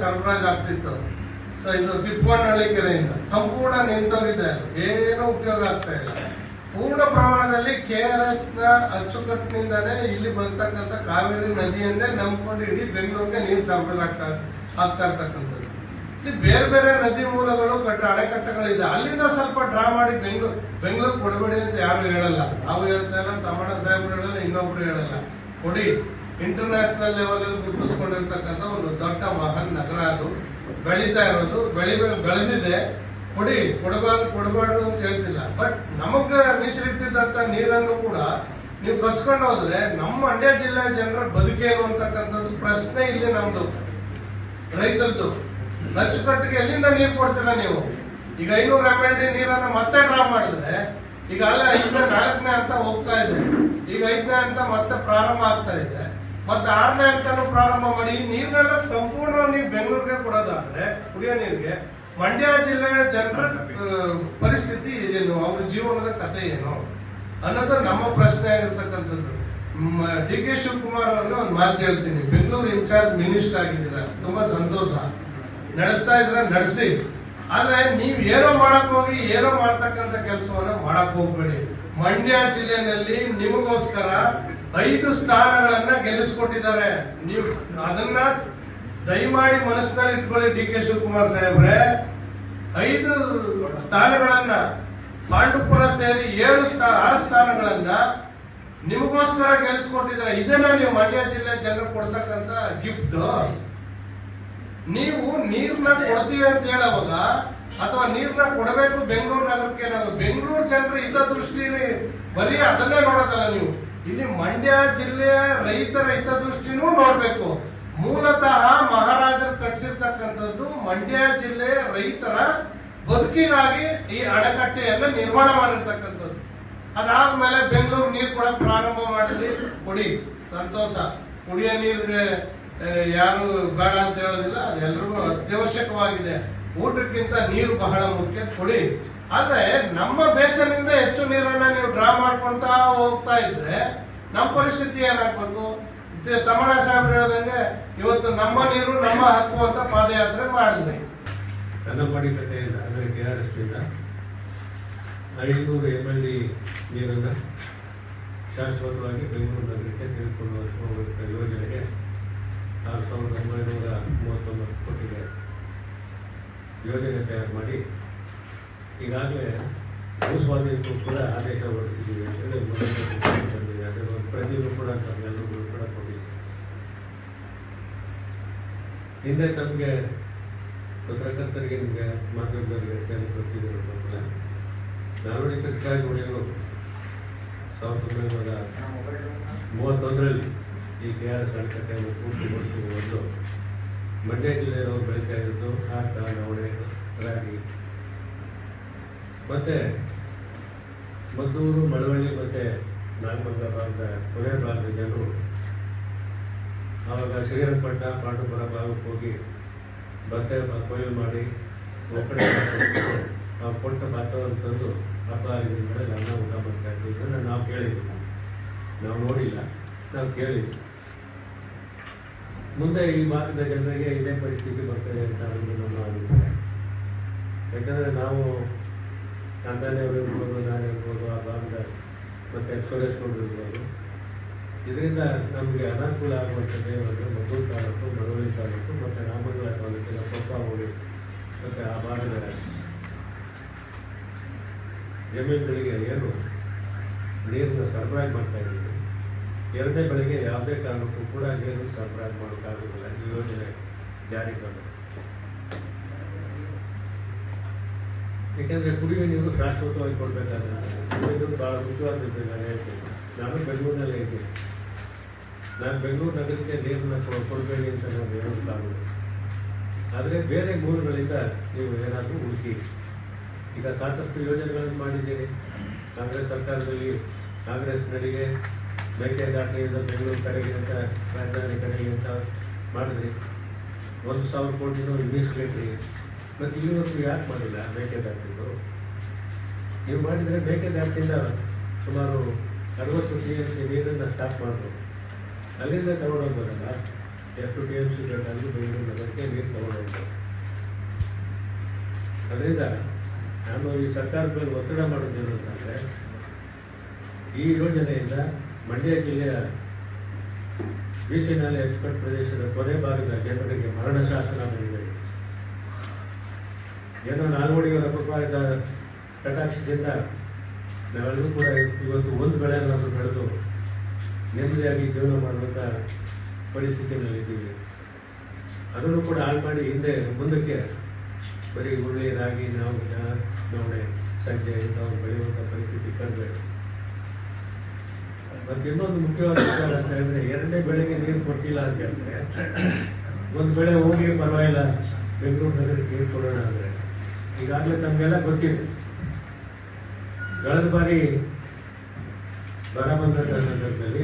ಸರಬರಾಜು ಆಗ್ತಿತ್ತು. ಸೊ ಇದು ತಿಪ್ಪಣ್ಣಹಳ್ಳಿ ಕೆರೆಯಿಂದ ಸಂಪೂರ್ಣ ನಿಂತೋಗಿದೆ. ಏನೂ ಉಪಯೋಗ ಆಗ್ತಾ ಇಲ್ಲ. ಪೂರ್ಣ ಪ್ರಮಾಣದಲ್ಲಿ ಕೆ ಆರ್ ಎಸ್ನ ಅಚ್ಚುಕಟ್ಟಿನಿಂದಾನೇ ಇಲ್ಲಿ ಬರ್ತಕ್ಕಂಥ ಕಾವೇರಿ ನದಿಯನ್ನೇ ನಂಬಿಕೊಂಡು ಇಡೀ ಬೆಂಗಳೂರಿಗೆ ನೀರು ಸರಬರಾಜು ಆಗ್ತಾ ಆಗ್ತಾ ಇರ್ತಕ್ಕಂಥದ್ದು. ಇಲ್ಲಿ ಬೇರೆ ಬೇರೆ ನದಿ ಮೂಲಗಳು, ಕಟ್ಟ ಅಣೆಕಟ್ಟೆಗಳಿದೆ. ಅಲ್ಲಿಂದ ಸ್ವಲ್ಪ ಡ್ರಾ ಮಾಡಿ ಬೆಂಗಳೂರು ಬೆಂಗಳೂರು ಕೊಡಬೇಡಿ ಅಂತ ಯಾರು ಹೇಳಲ್ಲ. ನಾವು ಹೇಳ್ತಾ ಇಲ್ಲ, ತಮ್ಮಣ್ಣ ಸಾಹೇಬ್ರು ಹೇಳಲ್ಲ, ಇನ್ನೊಬ್ರು ಹೇಳಲ್ಲ. ಕೊಡಿ. ಇಂಟರ್ನ್ಯಾಷನಲ್ ಲೆವೆಲಲ್ಲಿ ಗುರುತಿಸ್ಕೊಂಡಿರ್ತಕ್ಕಂಥ ಒಂದು ದೊಡ್ಡ ಮಹಾನ್ ನಗರ ಅದು. ಬೆಳೀತಾ ಇರೋದು, ಬೆಳಿ ಬೆಳೆದಿದೆ. ಕೊಡಿ ಕೊಡಬಾರ್ದು ಕೊಡಬಾರ್ದು ಅಂತ ಹೇಳ್ತಿಲ್ಲ. ಬಟ್ ನಮಗ ಮೀಸಲಿಟ್ಟಿದ್ದಂತ ನೀರನ್ನು ಕೂಡ ನೀವು ಕಸ್ಕೊಂಡು ಹೋದ್ರೆ ನಮ್ಮ ಮಂಡ್ಯ ಜಿಲ್ಲೆ ಜನರ ಬದುಕೇನು ಅಂತಕ್ಕಂಥದ್ದು ಪ್ರಶ್ನೆ ಇಲ್ಲಿ ನಮ್ದು. ರೈತರದ್ದು. ಅಚ್ಚುಕಟ್ಟಿಗೆ ಎಲ್ಲಿಂದ ನೀರು ಕೊಡ್ತೀರಾ ನೀವು? ಈಗ ಐನೂರು ಎಂ ಎಲ್ ಡಿ ನೀರನ್ನ ಮತ್ತೆ ಡ್ರಾ ಮಾಡಿದ್ರೆ, ಈಗ ಅಲ್ಲ ಐದನೇ ನಾಲ್ಕನೇ ಅಂತ ಹೋಗ್ತಾ ಇದೆ. ಈಗ ಐದನೇ ಅಂತ ಮತ್ತೆ ಪ್ರಾರಂಭ ಆಗ್ತಾ ಇದೆ. ಮತ್ತೆ ಆರನೇ ಹಂತನೂ ಪ್ರಾರಂಭ ಮಾಡಿ ಈ ನೀರನ್ನೆಲ್ಲ ಸಂಪೂರ್ಣ ನೀವು ಬೆಂಗಳೂರಿಗೆ ಕೊಡೋದಾದ್ರೆ, ಕುಡಿಯೋ ನೀರಿಗೆ ಮಂಡ್ಯ ಜಿಲ್ಲೆಯ ಜನರ ಪರಿಸ್ಥಿತಿ ಏನು? ಅವ್ರ ಜೀವನದ ಕಥೆ ಏನು? ಅನ್ನೋದು ನಮ್ಮ ಪ್ರಶ್ನೆ ಆಗಿರ್ತಕ್ಕಂಥದ್ದು. ಡಿ ಕೆ ಶಿವಕುಮಾರ್ ಅವ್ರಿಗೆ ಒಂದು ಮಾತು ಹೇಳ್ತೀನಿ. ಬೆಂಗಳೂರು ಇನ್ಚಾರ್ಜ್ ಮಿನಿಸ್ಟರ್ ಆಗಿದ್ದೀರಾ? ತುಂಬಾ ಸಂತೋಷ. ನಡೆಸ್ತಾ ಇದ್ರ ನಡೆಸಿ. ಆದ್ರೆ ನೀವ್ ಏನೋ ಮಾಡಕ್ ಹೋಗಿ, ಏನೋ ಮಾಡ್ತಕ್ಕಂಥ ಕೆಲಸವನ್ನ ಮಾಡಕ್ ಹೋಗ್ಬೇಡಿ. ಮಂಡ್ಯ ಜಿಲ್ಲೆಯಲ್ಲಿ ನಿಮಗೋಸ್ಕರ ಐದು ಸ್ಥಾನಗಳನ್ನ ಗೆಲ್ಲಿಸ್ಕೊಟ್ಟಿದ್ದಾರೆ. ನೀವು ಅದನ್ನ ದಯಮಾಡಿ ಮನಸ್ಸಿನಲ್ಲಿ ಇಟ್ಕೊಳ್ಳಿ ಡಿ ಕೆ ಶಿವಕುಮಾರ್ ಸಾಹೇಬ್ರೆ. ಐದು ಸ್ಥಾನಗಳನ್ನ ಪಾಂಡುಪುರ ಸೇರಿ ಏಳು ಸ್ಥಾನ ಆರು ಸ್ಥಾನಗಳನ್ನ ನಿಮಗೋಸ್ಕರ ಗೆಲ್ಲಿಸ್ಕೊಟ್ಟಿದ್ದಾರೆ. ಇದನ್ನ ನೀವು ಮಂಡ್ಯ ಜಿಲ್ಲೆ ಜನರು ಕೊಡ್ತಕ್ಕಂತ ಗಿಫ್ಟ್ ನೀವು ನೀರ್ನ ಕೊಡ್ತೀವಿ ಅಂತ ಹೇಳುವಾಗ ಅಥವಾ ನೀರ್ನ ಕೊಡಬೇಕು ಬೆಂಗಳೂರು ನಗರಕ್ಕೆ ನಾವು ಬೆಂಗಳೂರು ಇದ್ದ ದೃಷ್ಟಿಯಲ್ಲಿ ಬರೀ ಅದನ್ನೇ ನೋಡೋದಲ್ಲ ನೀವು. ಇಲ್ಲಿ ಮಂಡ್ಯ ಜಿಲ್ಲೆಯ ರೈತರ ಹಿತದೃಷ್ಟಿನೂ ನೋಡ್ಬೇಕು. ಮೂಲತಃ ಮಹಾರಾಜರು ಕಟ್ಟಿಸಿರ್ತಕ್ಕಂಥದ್ದು ಮಂಡ್ಯ ಜಿಲ್ಲೆಯ ರೈತರ ಬದುಕಿಗಾಗಿ ಈ ಅಣೆಕಟ್ಟೆಯನ್ನು ನಿರ್ಮಾಣ ಮಾಡಿರ್ತಕ್ಕಂಥದ್ದು. ಅದಾದ್ಮೇಲೆ ಬೆಂಗಳೂರು ನೀರು ಕೊಡಕ್ ಪ್ರಾರಂಭ ಮಾಡಿದ್ವಿ ಕುಡಿ. ಸಂತೋಷ. ಕುಡಿಯ ನೀರಿಗೆ ಯಾರು ಬೇಡ ಅಂತ ಹೇಳೋದಿಲ್ಲ ಅದೆಲ್ಲರಿಗೂ ಅತ್ಯವಶ್ಯಕವಾಗಿದೆ. ಊಟಕ್ಕಿಂತ ನೀರು ಬಹಳ ಮುಖ್ಯ, ಕೊಡಿ. ಆದ್ರೆ ನಮ್ಮ ಬೇಸನಿಂದ ಹೆಚ್ಚು ನೀರನ್ನ ನೀವು ಡ್ರಾ ಮಾಡ್ಕೊಂತ ಹೋಗ್ತಾ ಇದ್ರೆ ನಮ್ಮ ಪರಿಸ್ಥಿತಿ ಏನಾಗ್ಬೇಕು? ತಮಣ ಸಾಹೇಬ್ರು ಹೇಳ್ದಂಗೆ, ಇವತ್ತು ನಮ್ಮ ನೀರು, ನಮ್ಮ ಹಕ್ಕು ಅಂತ ಪಾದಯಾತ್ರೆ ಮಾಡಿದ್ವಿ. ಕನ್ನಂಬಾಡಿ ಕಟ್ಟೆಯಿಂದ ಅಂದರೆ ಕೆ ಆರ್ ಎಸ್ ಇಂದ ಎಂ ಎಲ್ ಡಿ ನೀರನ್ನು ಶಾಶ್ವತವಾಗಿ ಬೆಂಗಳೂರು ನಗರಕ್ಕೆ ತೆಗೆದುಕೊಂಡು ಯೋಜನೆಗೆ ಆರು ಸಾವಿರದ ಒಂಬೈನೂರ ಮೂವತ್ತೊಂಬತ್ತು ಕೋಟಿಗೆ ಯೋಜನೆ ತಯಾರು ಮಾಡಿ ಈಗಾಗಲೇ ಭೂಸ್ವಾಧೀನಕ್ಕೂ ಕೂಡ ಆದೇಶ ಹೊರಡಿಸಿದ್ದೀವಿ ಅಂತೇಳಿ ಬಂದಿದೆ. ಅದರ ಒಂದು ಪ್ರತಿಯೂ ಕೂಡ ತಮ್ಮೆಲ್ಲರಿಗೂ ಕೂಡ ಕೊಟ್ಟಿದ್ದೀವಿ. ಹಿಂದೆ ತಮಗೆ ಪತ್ರಕರ್ತರಿಗೆ ನಿಮಗೆ ಮಾಧ್ಯಮದವರಿಗೆ ಸೇರಿ ಕೊಟ್ಟಿದ್ದರು ಗೊತ್ತಿಲ್ಲ ನಾಲ್ವಡಿ ಕೃಷ್ಣರಾಜ ಒಡೆಯರು ಸಾವಿರದ ಒಂಬೈನೂರ ಮೂವತ್ತೊಂದರಲ್ಲಿ ಈ ಕೆ ಆರ್ ಎಸ್ ಅಣೆಕಟ್ಟೆಯನ್ನು ಪೂರ್ತಿಗೊಳಿಸುವ ಒಂದು ಮಂಡ್ಯ ಜಿಲ್ಲೆಯವರು ಬೆಳೀತಾ ಇರೋದು ಹಾಕ ನವಣೆ ರಾಗಿ. ಮತ್ತೆ ಮದ್ದೂರು, ಮಳವಳ್ಳಿ ಮತ್ತೆ ನಾಗಮಂಗಲ ಭಾಗದ ಕೊನೆ ಭಾಗದ ಜನರು ಆವಾಗ ಶ್ರೀರಂಗಪಟ್ಟಣ ಪಾಂಡುಪುರ ಭಾಗಕ್ಕೆ ಹೋಗಿ ಭತ್ತ ಕೊಯ್ಲು ಮಾಡಿ ಒಕ್ಕಡೆ ನಾವು ಕೊಟ್ಟ ಭತ್ತವನ್ನು ತಂದು ಹಬ್ಬ ಆಗಿದ್ದ ಮೇಲೆ ಅನ್ನ ಊಟ ಮಾಡ್ತಾ ಇದನ್ನು ನಾವು ಕೇಳಿದ್ವಿ ನಾವು ನೋಡಿಲ್ಲ. ನಾವು ಕೇಳಿದ್ವಿ ಮುಂದೆ ಈ ಭಾಗದ ಜನರಿಗೆ ಇದೇ ಪರಿಸ್ಥಿತಿ ಬರ್ತದೆ ಅಂತ ಅನ್ನೋದು ನಮ್ಮ ಅಭಿಪ್ರಾಯ. ಯಾಕಂದರೆ ನಾವು ಕಂದಾನೆಯವರು ಇರ್ಬೋದು, ನಾನು ಇರ್ಬೋದು, ಆ ಭಾಗದ ಮತ್ತು ಸುರೇಶ್ ಗೌಡರು ಇರ್ಬೋದು. ಇದರಿಂದ ನಮಗೆ ಅನಾನುಕೂಲ ಆಗುವಂಥದ್ದೇ ಅಂದರೆ ಮದ್ದೂರು ತಾಲೂಕು, ಮಳವಳ್ಳಿ ತಾಲೂಕು ಮತ್ತು ರಾಮನಗರ ತಾಲೂಕಿನ ಕೊಪ್ಪಳಿ ಮತ್ತು ಆ ಭಾಗದ ಜಮೀನುಗಳಿಗೆ ಏನು ನೀರನ್ನು ಸರಬರಾಜು ಮಾಡ್ತಾ ಇದ್ದೀವಿ. ಎರಡನೇ ಬೆಳಗ್ಗೆ ಯಾವುದೇ ಕಾರಣಕ್ಕೂ ಕೂಡ ನೀರು ಸರಬರಾಜು ಮಾಡೋಕ್ಕಾಗೋದಿಲ್ಲ ಈ ಯೋಜನೆ ಜಾರಿ ಬಂದರೆ ಏಕೆಂದರೆ ಕುಡಿಯುವ ನೀರು ಶಾಶ್ವತವಾಗಿ ಕೊಡಬೇಕಾದ್ರೆ ನೀರು ಭಾಳ ನಾನು ಹೇಳ್ತೀನಿ. ನಾನು ಬೆಂಗಳೂರಿನಲ್ಲೇ ಇದ್ದೀನಿ. ನಾನು ಬೆಂಗಳೂರು ನಗರಕ್ಕೆ ನೀರನ್ನು ಕೊಡಬೇಡಿ ಅಂತ ನಾನು ಹೇಳೋದಕ್ಕಾಗೋದು ಆದರೆ ಬೇರೆ ಮೂಲಗಳಿಂದ ನೀವು ಏನಾದರೂ ಹುಡುಕಿ ಈಗ ಸಾಕಷ್ಟು ಯೋಜನೆಗಳನ್ನು ಮಾಡಿದ್ದೀರಿ ಕಾಂಗ್ರೆಸ್ ಸರ್ಕಾರದಲ್ಲಿ ಕಾಂಗ್ರೆಸ್ ನಡಿಗೆ ಮೇಕೆದಾಟೆಯಿಂದ ಬೆಂಗಳೂರು ಕಡೆಗೆ ಅಂತ, ರಾಜಧಾನಿ ಕಡೆಗೆ ಅಂತ ಮಾಡಿದ್ರಿ ಒಂದು ಸಾವಿರ ಕೋಟಿನೂ ಮೀಸಲಿಟ್ರಿ ಮತ್ತು ಇವತ್ತು ಯಾಕೆ ಮಾಡಿಲ್ಲ ಮೇಕೆದಾಟಿದ್ದು ನೀವು ಮಾಡಿದರೆ ಮೇಕೆದಾಟಿಯಿಂದ ಸುಮಾರು ಅರವತ್ತು ಟಿ ಎಂ ಸಿ ನೀರನ್ನು ಸ್ಟಾಪ್ ಮಾಡಿದ್ರು ಅಲ್ಲಿಂದ ಬರಲ್ಲ. ಎಷ್ಟು ಟಿ ಎಂ ಸಿ ಅಲ್ಲಿ ಬೆಂಗಳೂರು ನಗರಕ್ಕೆ ನೀರು ತಗೊಂಡು ಅದರಿಂದ ನಾನು ಈ ಸರ್ಕಾರದ ಮೇಲೆ ಒತ್ತಡ ಮಾಡೋದೇನು ಅಂತಂದರೆ ಈ ಯೋಜನೆಯಿಂದ ಮಂಡ್ಯ ಜಿಲ್ಲೆಯ ಬೀಸಿನಲ್ಲಿ ಎಕ್ಸ್ಪರ್ಟ್ ಪ್ರದೇಶದ ಕೊನೆ ಭಾಗದ ಜನರಿಗೆ ಮರಣ ಶಾಸನ ನೀಡಿದೆ. ಏನೋ ನಾಲ್ವಡಿಯವರ ಕೃಪಾದ ಕಟಾಕ್ಷದಿಂದ ನಾವೆಲ್ಲರೂ ಕೂಡ ಇವತ್ತು ಒಂದು ಬೆಳೆಯನ್ನು ಬೆಳೆದು ನೆಮ್ಮದಿಯಾಗಿ ಜೀವನ ಮಾಡುವಂಥ ಪರಿಸ್ಥಿತಿನಲ್ಲಿದ್ದೀವಿ ಅದನ್ನು ಕೂಡ ಹಾಳು ಮಾಡಿ ಹಿಂದೆ ಮುಂದಕ್ಕೆ ಬರೀ ಹುರುಳಿ ರಾಗಿ, ನಾವು ನವಣೆ, ಸಂಜೆ ಇಂಥವು ಬೆಳೆಯುವಂಥ ಪರಿಸ್ಥಿತಿ ತರಬೇಡಿ ಮತ್ತೆ ಇನ್ನೊಂದು ಮುಖ್ಯವಾದ ವಿಚಾರ ಅಂತ ಹೇಳಿದ್ರೆ ಎರಡನೇ ಬೆಳೆಗೆ ನೀರು ಕೊಟ್ಟಿಲ್ಲ ಅಂತ ಹೇಳಿದ್ರೆ, ಒಂದು ಬೆಳೆ ಹೋಗಿ ಪರವಾಗಿಲ್ಲ, ಬೆಂಗಳೂರು ನಗರಕ್ಕೆ ನೀರು ಕೊಡೋಣ ಅಂದ್ರೆ. ಈಗಾಗಲೇ ತಮಗೆಲ್ಲ ಗೊತ್ತಿದೆ. ಕಳೆದ ಬಾರಿ ಬರ ಬಂದ ಸಂದರ್ಭದಲ್ಲಿ